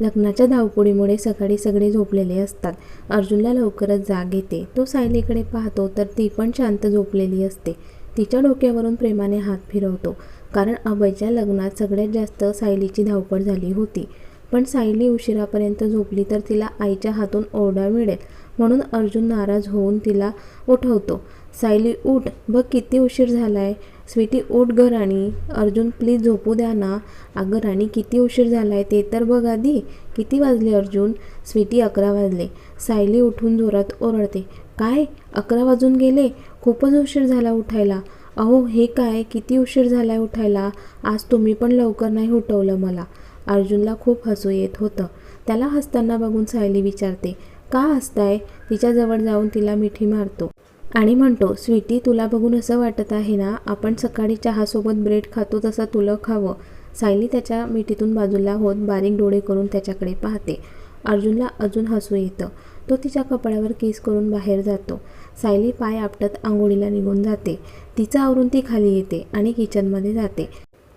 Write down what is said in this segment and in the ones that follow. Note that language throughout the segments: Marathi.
लग्नाच्या धावपुडीमुळे सकाळी सगळे झोपलेले असतात. अर्जुनला लवकरच जाग येते. तो सायलीकडे पाहतो तर ती पण शांत झोपलेली असते. तिच्या डोक्यावरून प्रेमाने हात फिरवतो. कारण अभयच्या लग्नात सगळ्यात जास्त सायलीची धावपळ झाली होती. पण सायली उशिरापर्यंत झोपली तर तिला आईच्या हातून ओरडा मिळेल. म्हणून अर्जुन नाराज होऊन तिला उठवतो. सायली उठ बघ किती उशीर झाला आहे स्वीटी उठ ग राणी. अर्जुन प्लीज झोपू द्या ना. अगं राणी किती उशीर झाला आहे ते तर बघ आधी. किती वाजले अर्जुन? स्वीटी अकरा वाजले. सायली उठून जोरात ओरडते. काय? अकरा वाजून गेले? खूपच उशीर झाला उठायला. अहो हे काय? किती उशीर झाला आहे उठायला? आज तुम्ही पण लवकर नाही उठवलं मला. अर्जुनला खूप हसू येत होतं. त्याला हसताना बघून सायली विचारते का हसताय? तिच्याजवळ जाऊन तिला मिठी मारतो. आणि म्हणतो स्वीटी तुला बघून असं वाटत आहे ना आपण सकाळी चहासोबत ब्रेड खातो तसं तुला खावं सायली त्याच्या मिठीतून बाजूला होत बारीक डोळे करून त्याच्याकडे पाहते. अर्जुनला अजून हसू येतं. तो तिच्या कपड्यावर केस करून बाहेर जातो. सायली पाय आपटत आंघोळीला निघून जाते. तिचं आवरून ती खाली येते आणि किचनमध्ये जाते.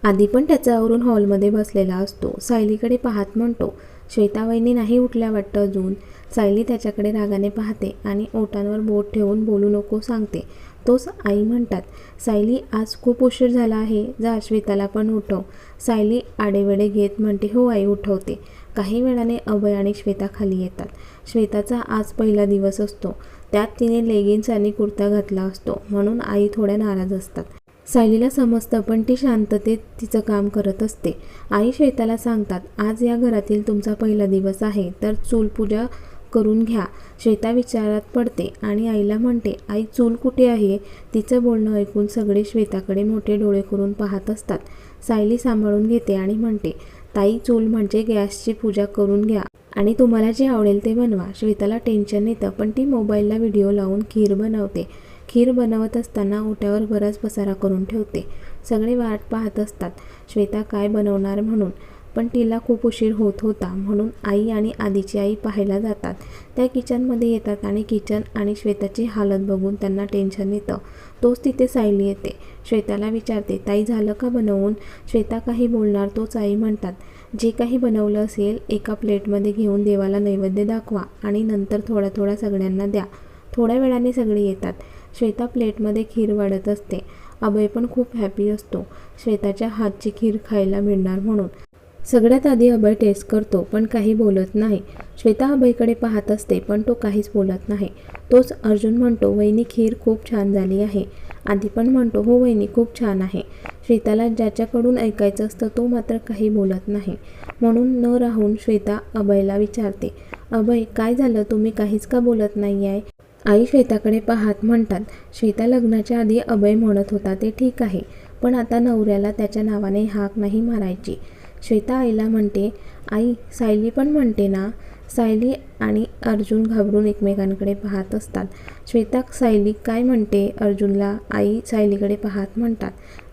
आधी पण त्याचा आवरून हॉलमध्ये बसलेला असतो. सायलीकडे पाहत म्हणतो श्वेताबाईंनी नाही उठल्या वाटतं अजून. सायली त्याच्याकडे रागाने पाहते आणि ओटांवर बोट ठेवून बोलू नको सांगते. तोच आई म्हणतात सायली आज खूप उशीर झाला आहे. जा श्वेताला पण उठव. सायली आडेवेडे घेत म्हणते हो आई उठवते. काही वेळाने अभय आणि श्वेता खाली येतात. श्वेताचा आज पहिला दिवस असतो. त्यात तिने लेगिन्स आणि कुर्ता घातला असतो. म्हणून आई थोड्या नाराज असतात. सायलीला समजतं पण ती शांततेत तिचं काम करत असते. आई श्वेताला सांगतात आज या घरातील तुमचा पहिला दिवस आहे तर चूल पूजा करून घ्या. श्वेता विचारात पडते आणि आईला म्हणते आई चूल कुठे आहे? तिचं बोलणं ऐकून सगळे श्वेताकडे मोठे डोळे करून पाहत असतात. सायली सांभाळून घेते आणि म्हणते ताई चूल म्हणजे गॅसची पूजा करून घ्या आणि तुम्हाला जे आवडेल ते बनवा. श्वेताला टेन्शन येतं पण ती मोबाईलला व्हिडिओ लावून खीर बनवते. खीर बनवत असताना ओट्यावर बराच पसारा करून ठेवते. सगळे वाट पाहत असतात श्वेता काय बनवणार म्हणून पण तिला खूप उशीर होत होता म्हणून आई आणि आधीची आई पाहायला जातात. त्या किचनमध्ये येतात आणि किचन आणि श्वेताची हालत बघून त्यांना टेन्शन येतं. तोच तिथे सायली येते. श्वेताला विचारते ताई झालं का बनवून श्वेता काही बोलणार तोच आई म्हणतात. जे काही बनवलं असेल एका प्लेटमध्ये घेऊन देवाला नैवेद्य दाखवा आणि नंतर थोडा थोडा सगळ्यांना द्या. थोड्या वेळाने सगळे येतात. श्वेता प्लेटमध्ये खीर वाढत असते. अभय पण खूप हॅपी असतो. श्वेताच्या हातची खीर खायला मिळणार म्हणून. सगळ्यात आधी अभय टेस्ट करतो पण काही बोलत नाही. श्वेता अभयकडे पाहत असते पण तो काहीच बोलत नाही. तोच अर्जुन म्हणतो वहिनी खीर खूप छान झाली आहे. आधी पण म्हणतो हो वहिनी खूप छान आहे. श्वेताला ज्याच्याकडून ऐकायचं असतं तो मात्र काही बोलत नाही. म्हणून न राहून श्वेता अभयला विचारते अभय काय झालं? तुम्ही काहीच का बोलत नाही आहे आई श्वेताकडे पाहत म्हणतात श्वेता लग्नाच्या आधी अभय म्हणत होता ते ठीक आहे पण आता नवऱ्याला त्याच्या नावाने हाक नाही मारायची. श्वेता आईला म्हणते आई सायली पण म्हणते ना? सायली आणि अर्जुन घाबरून एकमेकांकडे पाहत असतात. श्वेता सायली काय म्हणते? अर्जुनला आई सायलीकडे पाहत म्हणतात.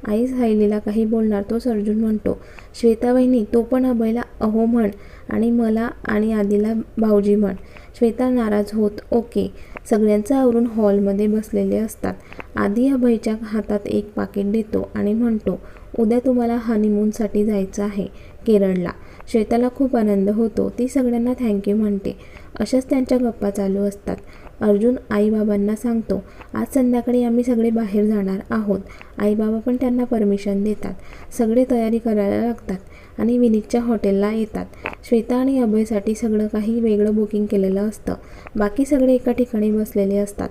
आई सायलीला काही बोलणार तोच अर्जुन म्हणतो. श्वेता वहिनी तो पण अभयला अहो म्हण आणि मला आणि आदीला भाऊजी म्हण. श्वेता नाराज होत ओके सगळ्यांचं आवरून हॉलमध्ये बसलेले असतात. आधी अभयच्या हातात एक पाकिट देतो आणि म्हणतो उद्या तुम्हाला हनीमूनसाठी जायचं आहे केरळला. श्वेताला खूप आनंद होतो. ती सगळ्यांना थँक्यू म्हणते. अशाच त्यांच्या गप्पा चालू असतात. अर्जुन आईबाबांना सांगतो आज संध्याकाळी आम्ही सगळे बाहेर जाणार आहोत. आईबाबा पण त्यांना परमिशन देतात. सगळे तयारी करायला लागतात आणि विनीतच्या हॉटेलला येतात. श्वेता आणि अभयसाठी सगळं काही वेगळं बुकिंग केलेलं असतं. बाकी सगळे एका ठिकाणी बसलेले असतात.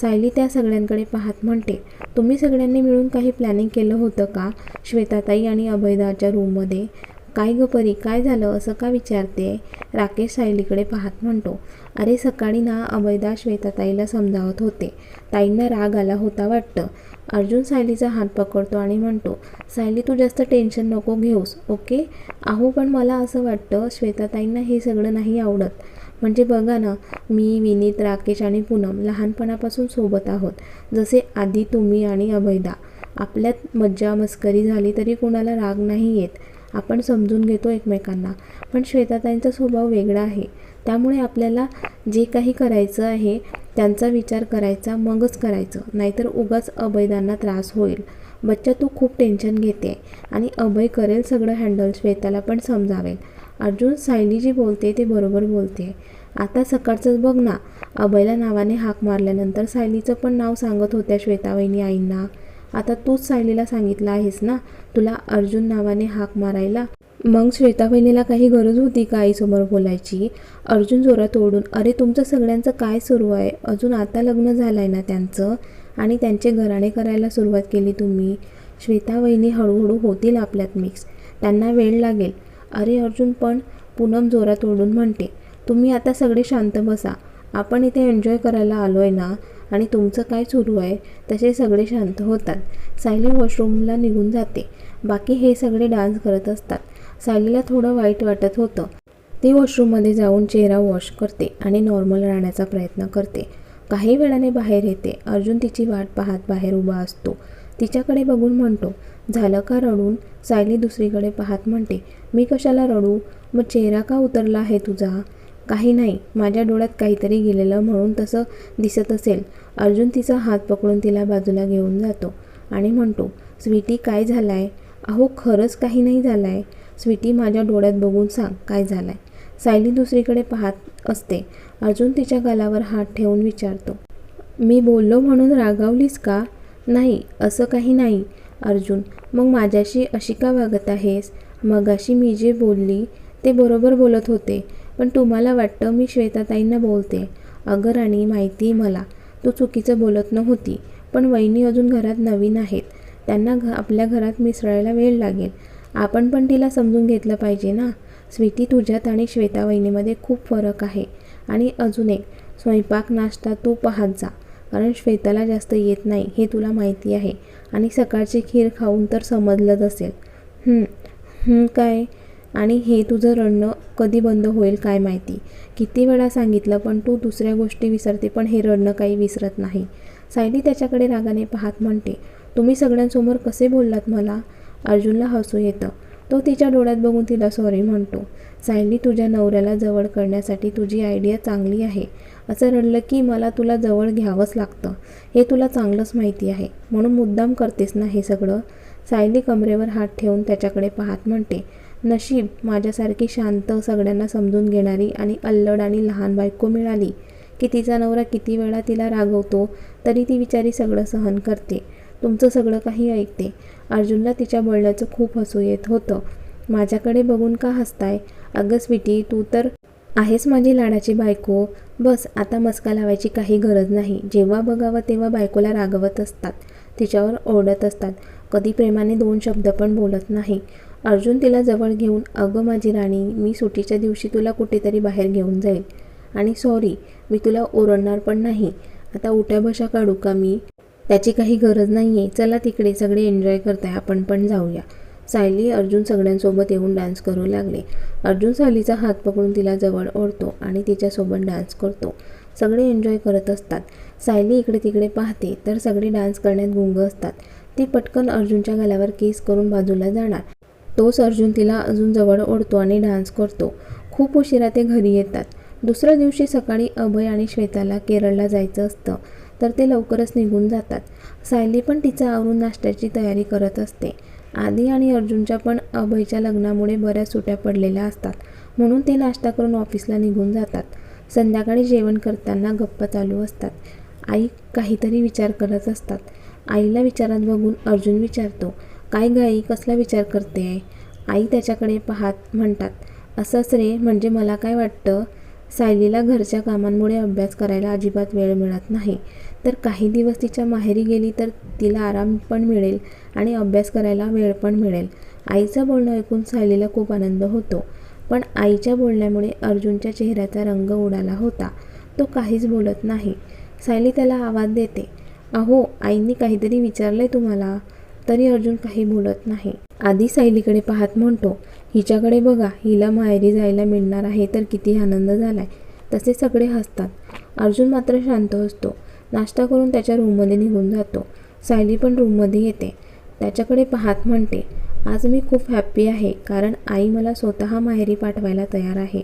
सायली त्या सगळ्यांकडे पाहत म्हणते तुम्ही सगळ्यांनी मिळून काही प्लॅनिंग केलं होतं का? श्वेताताई आणि अभयदाच्या रूममध्ये काय ग परी काय झालं? असं का विचारते? राकेश सायलीकडे पाहत म्हणतो अरे सकाळी ना अभयदा श्वेताताईला समजावत होते. ताईंना राग आला होता वाटतं. अर्जुन सायलीचा हात पकडतो आणि म्हणतो सायली तू जास्त टेन्शन नको घेऊस ओके? अहो पण मला असं वाटतं श्वेताताईंना हे सगळं नाही आवडत. म्हणजे बघा ना मी विनीत राकेश आणि पूनम लहानपणापासून सोबत आहोत. जसे आधी तुम्ही आणि अभयदा आपल्यात मज्जा मस्करी झाली तरी कोणाला राग नाही येत. आपण समजून घेतो एकमेकांना. पण श्वेताताईंचा स्वभाव वेगळा आहे. त्यामुळे आपल्याला जे काही करायचं आहे त्यांचा विचार करायचा मगच करायचं. नाहीतर उगाच अभयदांना त्रास होईल. बच्चा तू खूप टेन्शन घेते. आणि अभय करेल सगळं हँडल श्वेताला पण समजावेल. अर्जुन सायली जी बोलते ते बरोबर बोलते. आता सकाळचंच बघ ना. अभयला नावाने हाक मारल्यानंतर सायलीचं पण नाव सांगत होत्या श्वेतावहिनी आईंना. आता तूच सायलीला सांगितलं आहेस ना? तुला अर्जुन नावाने हाक मारायला. मग श्वेता बहिणीला काही गरज होती का आईसमोर बोलायची? अर्जुन जोरात ओढून अरे तुमचं सगळ्यांचं काय सुरू आहे? अजून आता लग्न झालं आहे ना त्यांचं? आणि त्यांचे घराणे करायला सुरुवात केली तुम्ही? श्वेता वहिनी हळूहळू होतील आपल्यात मिक्स त्यांना वेळ लागेल. अरे अर्जुन पण पूनम जोरात ओढून म्हणते तुम्ही आता सगळे शांत बसा. आपण इथे एन्जॉय करायला आलो आहे ना? आणि तुमचं काय सुरू आहे तसे सगळे शांत होतात. सायली वॉशरूमला निघून जाते. बाकी हे सगळे डान्स करत असतात. सायलीला थोडं वाईट वाटत होतं. ती वॉशरूममध्ये जाऊन चेहरा वॉश करते आणि नॉर्मल राहण्याचा प्रयत्न करते. काही वेळाने बाहेर येते. अर्जुन तिची वाट पाहत बाहेर उभा असतो. तिच्याकडे बघून म्हणतो झालं का रडून? सायली दुसरीकडे पाहत म्हणते मी कशाला रडू? मग चेहरा का उतरला आहे तुझा? काही नाही. माझ्या डोळ्यात काहीतरी गेलेलं म्हणून तसं दिसत असेल. अर्जुन तिचा हात पकडून तिला बाजूला घेऊन जातो आणि म्हणतो स्वीटी काय झालं आहे अहो खरंच काही नाही झालं आहे स्वीटी माझ्या डोळ्यात बघून सांग काय झालं आहे सायली दुसरीकडे पाहत असते. अर्जुन तिच्या गालावर हात ठेवून विचारतो मी बोललो म्हणून रागावलीस का? नाही असं काही नाही. अर्जुन मग माझ्याशी अशी का वागत आहेस? मगाशी मी जे बोलली ते बरोबर बोलत होते. पण तुम्हाला वाटतं मी श्वेताताईंना बोलते. अगं राणी माहिती मला. तू चुकीचं बोलत नव्हती पण वहिनी अजून घरात नवीन आहेत. त्यांना घ आपल्या घरात मिसळायला वेळ लागेल. आपण पण तिला समजून घेतलं पाहिजे ना? स्वीटी तुझ्यात आणि श्वेता वहिनीमध्ये खूप फरक आहे. आणि अजून एक स्वयंपाक नाश्ता तू पाहत जा. कारण श्वेताला जास्त येत नाही हे तुला माहिती आहे. आणि सकाळची खीर खाऊन तर समजलंच असेल. काय? आणि हे तुझं रडणं कधी बंद होईल काय माहिती. किती वेळा सांगितलं पण तू दुसऱ्या गोष्टी विसरते पण हे रडणं काही विसरत नाही. सायली त्याच्याकडे रागाने पाहत म्हणते तुम्ही सगळ्यांसमोर कसे बोललात मला? अर्जुनला हसू येतं. तो तिच्या डोळ्यात बघून तिला सॉरी म्हणतो सायली तुझ्या नवऱ्याला जवळ करण्यासाठी तुझी आयडिया चांगली आहे. असं रडलं की मला तुला जवळ घ्यावंच लागतं. हे तुला चांगलंच माहिती आहे. म्हणून मुद्दाम करतेस ना हे सगळं? सायली कमरेवर हात ठेवून त्याच्याकडे पाहत म्हणते नशीब माझ्यासारखी शांत सगळ्यांना समजून घेणारी आणि अल्लड आणि लहान बायको मिळाली. की तिचा नवरा किती वेळा तिला रागवतो तरी ती विचारी सगळं सहन करते. तुमचं सगळं काही ऐकते. अर्जुनला तिच्या बोलण्याचं खूप हसू येत होतं. माझ्याकडे बघून का हसताय? अगं स्वीटी तू तर आहेस माझी लाडाची बायको. बस आता मस्का लावायची काही गरज नाही. जेव्हा बघावं तेव्हा बायकोला रागवत असतात. तिच्यावर ओरडत असतात. कधी प्रेमाने दोन शब्द पण बोलत नाही. अर्जुन तिला जवळ घेऊन अगं माझी राणी मी सुट्टीच्या दिवशी तुला कुठेतरी बाहेर घेऊन जाईल. आणि सॉरी मी तुला ओरडणार पण नाही. आता उठ्या बशा काढू का मी? त्याची काही गरज नाही आहे चला तिकडे सगळे एन्जॉय करताय आपण पण जाऊया. सायली अर्जुन सगळ्यांसोबत येऊन डान्स करू लागले. अर्जुन सायलीचा हात पकडून तिला जवळ ओढतो आणि तिच्यासोबत डान्स करतो. सगळे एन्जॉय करत असतात. सायली इकडे तिकडे पाहते तर सगळे डान्स करण्यात गुंग असतात. ती पटकन अर्जुनच्या गळ्यावर केस करून बाजूला जाणार. तोच अर्जुन तिला अजून जवळ ओढतो आणि डान्स करतो. खूप उशिरा ते घरी येतात. दुसऱ्या दिवशी सकाळी अभय आणि श्वेताला केरळला जायचं असतं. तर ते लवकरच निघून जातात. सायली पण तिचा आवरून नाश्त्याची तयारी करत असते. आदी आणि अर्जुनच्या पण अभयच्या लग्नामुळे बऱ्याच सुट्या पडलेल्या असतात. म्हणून ते नाश्ता करून ऑफिसला निघून जातात. संध्याकाळी जेवण करताना गप्पा चालू असतात. आई काहीतरी विचार करत असतात. आईला विचारात बघून अर्जुन विचारतो काय गाई कसला विचार करते? आहे आई त्याच्याकडे पाहत म्हणतात असंच रे म्हणजे मला काय वाटतं? सायलीला घरच्या कामांमुळे अभ्यास करायला अजिबात वेळ मिळत नाही. तर काही दिवस तिच्या माहेरी गेली तर तिला आराम पण मिळेल आणि अभ्यास करायला वेळ पण मिळेल. आईचं बोलणं ऐकून सायलीला खूप आनंद होतो. पण आईच्या बोलण्यामुळे अर्जुनच्या चेहऱ्याचा रंग उडाला होता. तो काहीच बोलत नाही. सायली त्याला आवाज देते अहो आईंनी काहीतरी विचारलं आहे तुम्हाला. तरी अर्जुन काही बोलत नाही. आधी सायलीकडे पाहत म्हणतो हिच्याकडे बघा हिला माहेरी जायला मिळणार आहे तर किती आनंद झालाय. तसे सगळे हसतात. अर्जुन मात्र शांत असतो. नाश्ता करून त्याच्या रूममध्ये निघून जातो. सायली पण रूममध्ये येते. त्याच्याकडे पाहत म्हणते आज मी खूप हॅप्पी आहे कारण आई मला स्वतः माहेरी पाठवायला तयार आहे.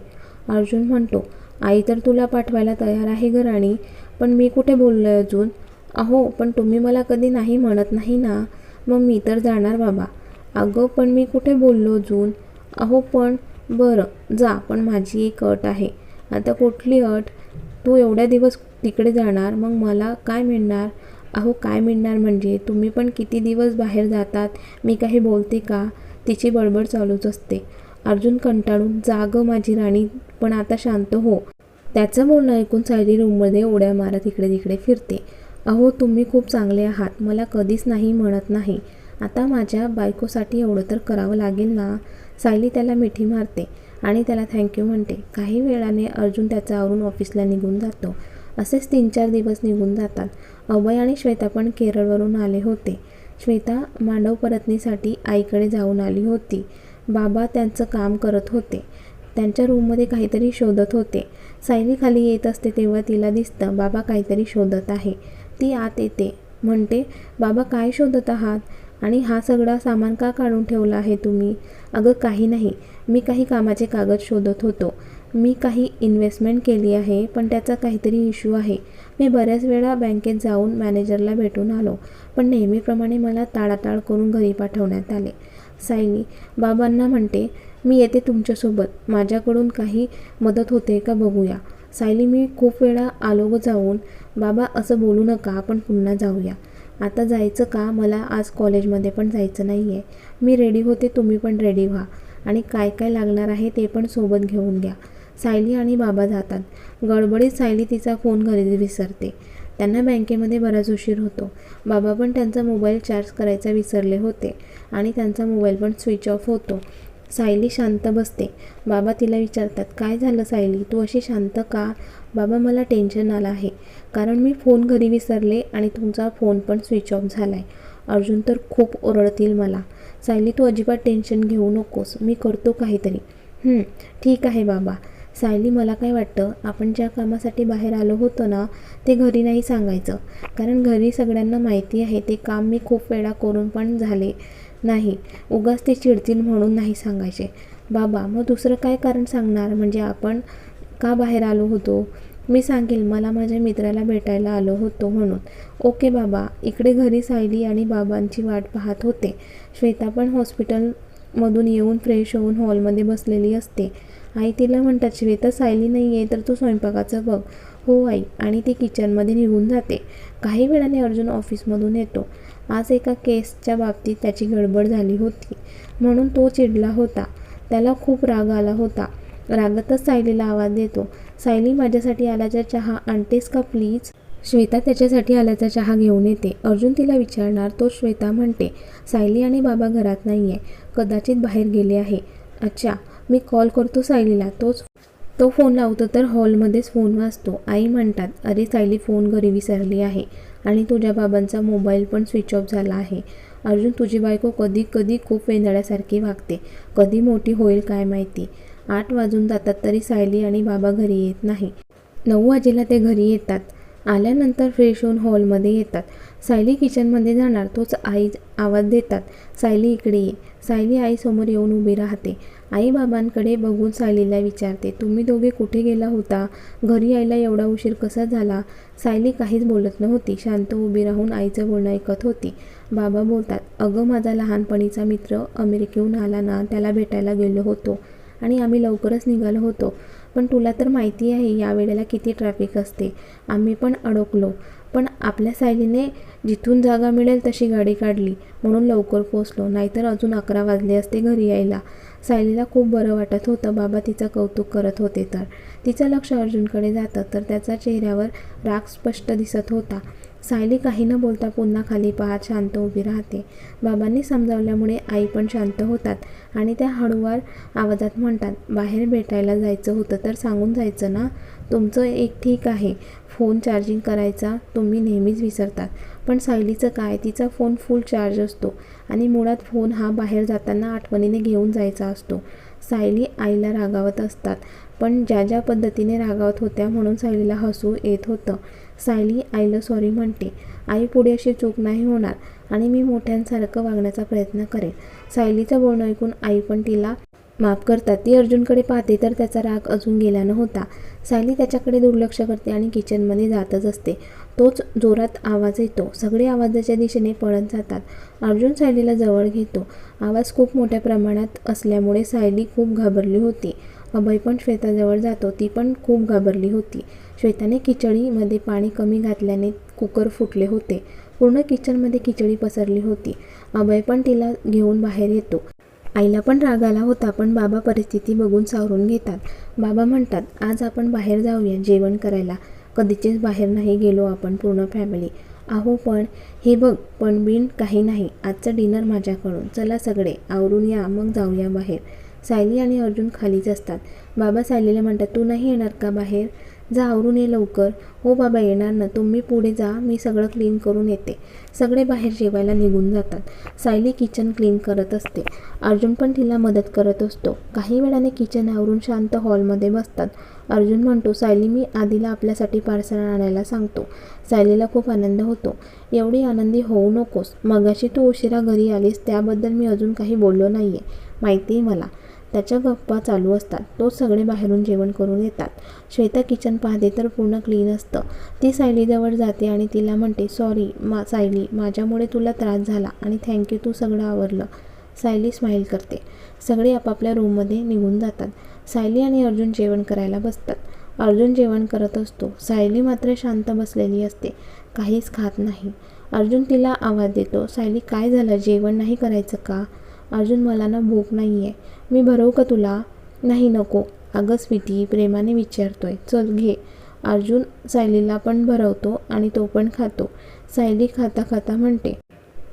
अर्जुन म्हणतो आई तर तुला पाठवायला तयार आहे घराणी पण मी कुठे बोललो आहे अजून? अहो पण तुम्ही मला कधी नाही म्हणत नाही ना? मग मी तर जाणार बाबा. अगं पण मी कुठे बोललो अजून? अहो पण बरं जा पण माझी एक अट आहे. आता कुठली अट? तू एवढ्या दिवस तिकडे जाणार मग मला काय मिळणार? अहो काय मिळणार म्हणजे? तुम्ही पण किती दिवस बाहेर जातात? मी काही बोलते का? तिची बडबड चालूच असते. अर्जुन कंटाळून जाग माझी राणी पण आता शांत हो. त्याचं बोलणं ऐकून सायली रूममध्ये उड्या मारत इकडे तिकडे फिरते. अहो तुम्ही खूप चांगले आहात. मला कधीच नाही म्हणत नाही. आता माझ्या बायकोसाठी एवढं तर करावं लागेल ना? सायली त्याला मिठी मारते आणि त्याला थँक्यू म्हणते. काही वेळाने अर्जुन त्याचा आवरून ऑफिसला निघून जातो. असेच तीन चार दिवस निघून जातात. अभय आणि श्वेता पण केरळवरून आले होते. श्वेता मांडव परतनीसाठी आईकडे जाऊन आली होती. बाबा त्यांचं काम करत होते. त्यांच्या रूममध्ये काहीतरी शोधत होते. सायली खाली येत असते तेव्हा तिला दिसतं बाबा काहीतरी शोधत आहे. ती आत येते. म्हणते बाबा काय शोधत आहात? आणि हा सगळा सामान का काढून ठेवला आहे तुम्ही? अगं काही नाही. मी काही कामाचे कागद शोधत होतो. मी काही इन्व्हेस्टमेंट केली आहे पण त्याचा काहीतरी इश्यू आहे. मी बऱ्याच वेळा बँकेत जाऊन मॅनेजरला भेटून आलो पण नेहमीप्रमाणे मला ताळाताळ करून घरी पाठवण्यात आले. सायली बाबांना म्हणते मी येते तुमच्यासोबत. माझ्याकडून काही मदत होते का बघूया. सायली मी खूप वेळा आलो ग जाऊन बाबा असं बोलू नका आपण पुन्हा जाऊया. आता जायचं का? मला आज कॉलेजमध्ये पण जायचं नाही आहे मी रेडी होते तुम्ही पण रेडी व्हा. आणि काय काय लागणार आहे ते पण सोबत घेऊन घ्या. सायली आणि बाबा जातात. गडबडीत सायली तिचा फोन घरी विसरते. त्यांना बँकेमध्ये बराच उशीर होतो. बाबा पण त्यांचा मोबाईल चार्ज करायचा विसरले होते आणि त्यांचा मोबाईल पण स्विच ऑफ होतो. सायली शांत बसते. बाबा तिला विचारतात काय झालं सायली? तू अशी शांत का? बाबा मला टेन्शन आलं आहे. कारण मी फोन घरी विसरले आणि तुमचा फोन पण स्विच ऑफ झाला आहे अर्जुन तर खूप ओरडतील मला. सायली तू अजिबात टेन्शन घेऊ नकोस. मी करतो काहीतरी. ठीक आहे बाबा. सायली मला काय वाटतं? आपण ज्या कामासाठी बाहेर आलो होतो ना ते घरी नाही सांगायचं. कारण घरी सगळ्यांना माहिती आहे ते काम मी खूप वेळा करून पण झाले. नाही. उगाच ते चिडतील म्हणून नाही सांगायचे. बाबा मग दुसरं काय कारण सांगणार? म्हणजे आपण का बाहेर आलो होतो? मी सांगेल मला माझ्या मित्राला भेटायला आलो होतो म्हणून. ओके बाबा इकडे घरी सायली आणि बाबांची वाट पाहत होते. श्वेता पण हॉस्पिटलमधून येऊन फ्रेश होऊन हॉलमध्ये बसलेली असते. आई तिला म्हणतात श्वेता सायली नाही आहे तर तू स्वयंपाकाचं बघ. हो आई. आणि ती किचनमध्ये निघून जाते. काही वेळाने अर्जुन ऑफिसमधून येतो. आज एका केसच्या बाबतीत त्याची गडबड झाली होती. म्हणून तो चिडला होता. त्याला खूप राग आला होता. रागातच सायलीला आवाज देतो. सायली माझ्यासाठी आल्याचा चहा आणतेस का प्लीज? श्वेता त्याच्यासाठी आल्याचा चहा घेऊन येते. अर्जुन तिला विचारणार तो श्वेता म्हणते सायली आणि बाबा घरात नाही आहे कदाचित बाहेर गेले आहे. अच्छा मी कॉल करतो सायलीला. तोच तो फोन लावतो तर हॉलमध्येच फोन वाजतो. आई म्हणतात अरे सायली फोन घरी विसरली आहे. आणि तुझ्या बाबांचा मोबाईल पण स्विच ऑफ झाला आहे. अर्जुन तुझी बायको कधी कधी खूप वेंधळ्यासारखी वागते. कधी मोठी होईल काय माहिती? आठ वाजून जातात तरी सायली आणि बाबा घरी येत नाही. नऊ वाजेला ते घरी येतात. आल्यानंतर फ्रेश होऊन हॉलमध्ये येतात. सायली किचनमध्ये जाणार. तोच आई आवाज देतात. सायली इकडे ये. सायली आईसमोर येऊन उभी राहते. आई बाबांकडे बघून सायलीला विचारते तुम्ही दोघे कुठे गेला होता? घरी यायला एवढा उशीर कसा झाला? सायली काहीच बोलत नव्हती शांत उभी राहून आईचं बोलणं ऐकत होती. बाबा बोलतात अगं माझा लहानपणीचा मित्र अमेरिकेहून आला ना त्याला भेटायला गेलो होतो आणि आम्ही लवकरच निघालो होतो. पण तुला तर माहिती आहे या वेळेला किती ट्रॅफिक असते. आम्ही पण अडकलो. पण आपल्या सायलीने जिथून जागा मिळेल तशी गाडी काढली. म्हणून लवकर पोचलो नाहीतर अजून अकरा वाजले असते घरी यायला. सायलीला खूप बरं वाटत होतं. बाबा तिचं कौतुक करत होते तर. तिचं लक्ष अर्जुनकडे जातं तर त्याचा चेहऱ्यावर राग स्पष्ट दिसत होता. सायली काही न बोलता पुन्हा खाली पाहत शांत उभी राहते. बाबांनी समजावल्यामुळे आई पण शांत होतात आणि त्या हळूवार आवाजात म्हणतात बाहेर भेटायला जायचं होतं तर सांगून जायचं ना? तुमचं एक ठीक आहे. फोन चार्जिंग करायचा तुम्ही नेहमीच विसरतात. पण सायलीचं काय? तिचा फोन फुल चार्ज असतो आणि मुळात फोन हा बाहेर जाताना आठवणीने घेऊन जायचा असतो. सायली आईला रागावत असतात पण ज्या ज्या पद्धतीने रागावत होत्या म्हणून सायलीला हसू येत होतं. सायली आईला सॉरी म्हणते. आई पुढे अशी चूक नाही होणार आणि मी मोठ्यांसारखं वागण्याचा प्रयत्न करेन. सायलीचं बोलणं ऐकून आई पण तिला माफ करतात. ती अर्जुनकडे पाहते तर त्याचा राग अजून गेला नव्हता सायली त्याच्याकडे दुर्लक्ष करते आणि किचनमध्ये जातच असते. तोच जोरात आवाज येतो. सगळे आवाजाच्या दिशेने पळत जातात. अर्जुन सायलीला जवळ घेतो. आवाज खूप मोठ्या प्रमाणात असल्यामुळे सायली खूप घाबरली होती. अभय पण श्वेताजवळ जातो. ती पण खूप घाबरली होती. श्वेताने खिचडीमध्ये पाणी कमी घातल्याने कुकर फुटले होते. पूर्ण किचनमध्ये खिचडी पसरली होती. अभय पण तिला घेऊन बाहेर येतो. आईला पण राग आला होता पण बाबा परिस्थिती बघून सावरून घेतात. बाबा म्हणतात आज आपण बाहेर जाऊया जेवण करायला. कधीचीच बाहेर नाही गेलो आपण पूर्ण फॅमिली. अहो पण हे बघ पण बिन काही नाही. आजचं डिनर माझ्याकडून. चला सगळे आवरून या मग जाऊया बाहेर. सायली आणि अर्जुन खालीच असतात. बाबा सायलीला म्हणतात तू नाही येणार का बाहेर? जा आवरून ये लवकर. हो बाबा येणार ना. तुम्ही पुढे जा. मी सगळं क्लीन करून येते. सगळे बाहेर जेवायला निघून जातात. सायली किचन क्लीन करत असते. अर्जुन पण तिला मदत करत असतो. काही वेळाने किचन आवरून शांत हॉलमध्ये बसतात. अर्जुन म्हणतो सायली मी आधीला आपल्यासाठी पार्सल आणायला सांगतो. सायलीला खूप आनंद होतो. एवढी आनंदी होऊ नकोस. मगाशी तू उशिरा घरी आलीस. त्याबद्दल मी अजून काही बोललो नाही आहे माहिती आहे मला. त्याच्या गप्पा चालू असतात. तोच सगळे बाहेरून जेवण करून येतात. श्वेता किचन पाहते तर पूर्ण क्लीन असतं. ती सायलीजवळ जाते आणि तिला म्हणते सॉरी मा सायली माझ्यामुळे तुला त्रास झाला आणि थँक्यू तू सगळं आवरलं. सायली स्माईल करते. सगळे आपापल्या रूममध्ये निघून जातात. सायली आणि अर्जुन जेवण करायला बसतात. अर्जुन जेवण करत असतो. सायली मात्र शांत बसलेली असते. काहीच खात नाही. अर्जुन तिला आवाज देतो सायली काय झालं? जेवण नाही करायचं का? अजून मला ना भूक नाही आहे मी भरवू का तुला? नाही नको. अगं स्वीटी प्रेमाने विचारतोय. चल घे. अर्जुन सायलीला पण भरवतो आणि तो पण खातो. सायली खाता खाता म्हणते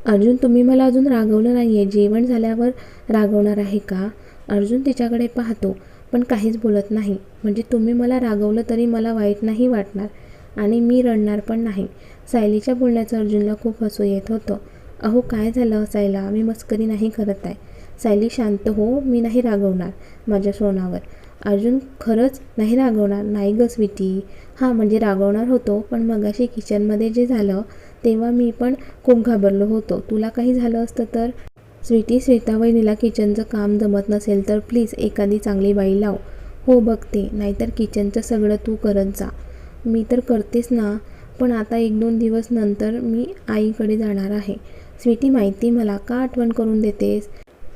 अर्जुन तुम्ही मला अजून रागवलं नाही आहे जेवण झाल्यावर रागवणार आहे का? अर्जुन तिच्याकडे पाहतो पण काहीच बोलत नाही. म्हणजे तुम्ही मला रागवलं तरी मला वाईट नाही वाटणार आणि मी रडणार पण नाही. सायलीच्या बोलण्याचं अर्जुनला खूप हसू येत होतं. अहो काय झालं सायला? मी मस्करी नाही करत आहे. सायली शांत हो मी नाही रागवणार माझ्या सोनावर अर्जुन खरंच नाही रागवणार? नाही गं स्वीटी. हां म्हणजे रागवणार होतो पण मगाशी किचनमध्ये जे झालं तेव्हा मी पण खूप घाबरलो होतो. तुला काही झालं असतं तर? स्वीटी श्वेता वहिनीला किचनचं काम जमत नसेल तर प्लीज एखादी चांगली बाई लाव. हो बघते. नाहीतर किचनचं सगळं तू करत जा. मी तर करतेच ना पण आता एक दोन दिवस नंतर मी आईकडे जाणार आहे. स्वीटी माहिती मला का आठवण करून देतेस?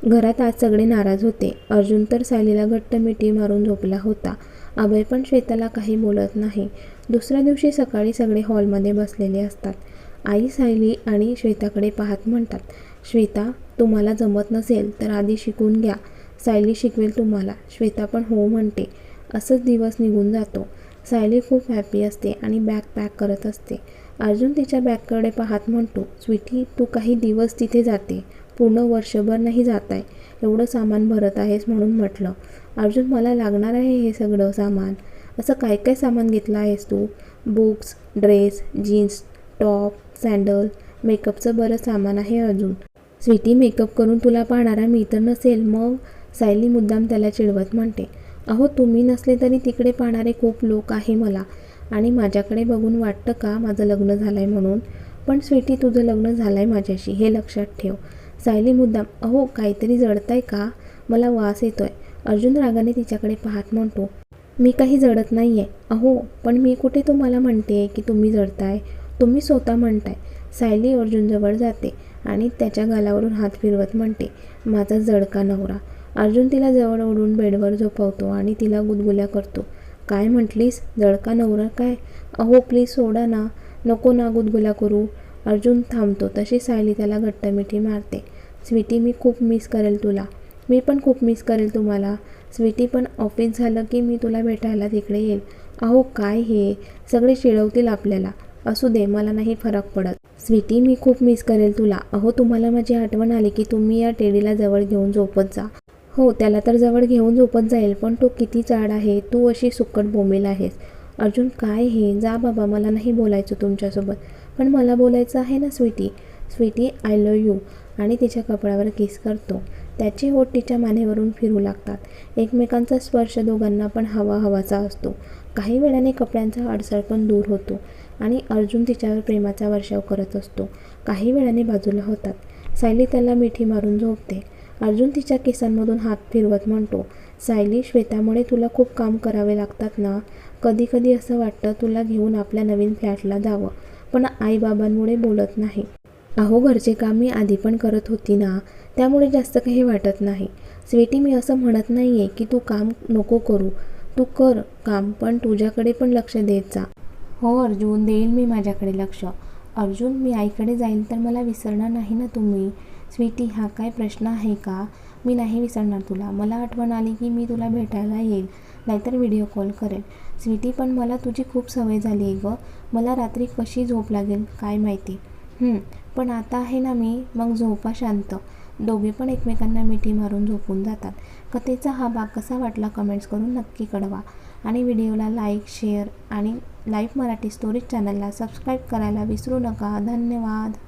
घरात आज सगळे नाराज होते. अर्जुन तर सायलीला घट्ट मिठी मारून झोपला होता. अभय पण श्वेताला काही बोलत नाही. दुसऱ्या दिवशी सकाळी सगळे हॉलमध्ये बसलेले असतात. आई सायली आणि श्वेताकडे पाहत म्हणतात श्वेता तुम्हाला जमत नसेल तर आधी शिकून घ्या. सायली शिकवेल तुम्हाला. श्वेता पण हो म्हणते. असंच दिवस निघून जातो. सायली खूप हॅपी असते आणि बॅग पॅक करत असते. अर्जुन तिच्या बॅगकडे पाहत म्हणतो स्वीटी तू काही दिवस तिथे जाते. पूर्ण वर्षभर नाही जात आहे एवढं सामान भरत आहेस म्हणून म्हटलं. अर्जुन मला लागणार आहे हे सगळं सामान. असं काय काय सामान घेतलं आहेस तू? Books dress jeans top sandal मेकअपचं बरं सामान आहे अजून. स्वीटी मेकअप करून तुला पाहणारा मी तर नसेल. मग? सायली मुद्दाम त्याला चिडवत म्हणते. अहो तुम्ही नसले तरी तिकडे पाहणारे खूप लोक आहे मला. आणि माझ्याकडे बघून वाटतं का माझं लग्न झालं आहे म्हणून? पण स्वीटी तुझं लग्न झालं आहे माझ्याशी हे लक्षात ठेव. सायली मुद्दाम अहो काहीतरी जळतंय का? मला वास येतोय. अर्जुन रागाने तिच्याकडे पाहत म्हणतो मी काही जडत नाही आहे अहो पण मी कुठे तुम्हाला म्हणते की तुम्ही जडताय? तुम्ही स्वतः म्हणताय. सायली अर्जुनजवळ जाते आणि त्याच्या गालावरून हात फिरवत म्हणते माझा जडका नवरा. अर्जुन तिला जवळ ओढून बेडवर झोपवतो आणि तिला गुदगुल्या करतो. काय म्हटलीस? दळका नवरा काय? अहो प्लीज सोडा ना. नको ना गुदगुला करू. अर्जुन थांबतो. तशी सायली त्याला घट्ट मिठी मारते. स्वीटी मी खूप मिस करेल तुला. मी पण खूप मिस करेल तुम्हाला. स्वीटी पण ऑफिस झालं की मी तुला भेटायला तिकडे येईल. अहो काय हे? सगळे चिडवतील आपल्याला. असू दे मला नाही फरक पडत. स्वीटी मी खूप मिस करेल तुला. अहो तुम्हाला माझी आठवण आली की तुम्ही या टेडीला जवळ घेऊन झोपत जा. हो त्याला तर जवळ घेऊन झोपत जाईल पण तो किती चाड आहे तू अशी सुकट बोमेल आहेस. अर्जुन काय हे? जा बाबा मला नाही बोलायचं तुमच्यासोबत. पण मला बोलायचं आहे ना Sweety? Sweety I love you आणि तिच्या कपड्यावर किस करतो. त्याची ओठ तिच्या मानेवरून फिरू लागतात. एकमेकांचा स्पर्श दोघांना पण हवा हवाचा असतो. काही वेळाने कपड्यांचा अडसर पण दूर होतो आणि अर्जुन तिच्यावर प्रेमाचा वर्षाव करत असतो. काही वेळाने बाजूला होतात. सायली त्याला मिठी मारून झोपते. अर्जुन तिच्या केसांमधून हात फिरवत म्हणतो सायली श्वेतामुळे तुला खूप काम करावे लागतात ना? कधी कधी असं वाटतं तुला घेऊन आपल्या नवीन फ्लॅटला जावं पण आईबाबांमुळे बोलत नाही. अहो घरचे काम मी आधी पण करत होती ना त्यामुळे जास्त काही वाटत नाही. स्वीटी मी असं म्हणत नाही आहे की तू काम नको करू. तू कर काम पण तुझ्याकडे पण लक्ष देत जा. हो अर्जुन देईल मी माझ्याकडे लक्ष. अर्जुन मी आईकडे जाईन तर मला विसरणार नाही ना तुम्ही? स्वीटी हा काय प्रश्न आहे का? मी नाही विसरणार तुला. मला आठवण आली की मी तुला भेटायला येईल नाहीतर व्हिडिओ कॉल करेन स्वीटी पण मला तुझी खूप सवय झाली आहे गं. मला रात्री कशी झोप लागेल काय माहिती? पण आता आहे ना मी मग झोपा शांत. दोघे पण एकमेकांना मिठी मारून झोपून जातात. कथेचा हा भाग कसा वाटला कमेंट्स करून नक्की कळवा. आणि व्हिडिओला लाईक शेअर आणि लाईव्ह मराठी स्टोरीज चॅनलला सबस्क्राईब करायला विसरू नका. धन्यवाद.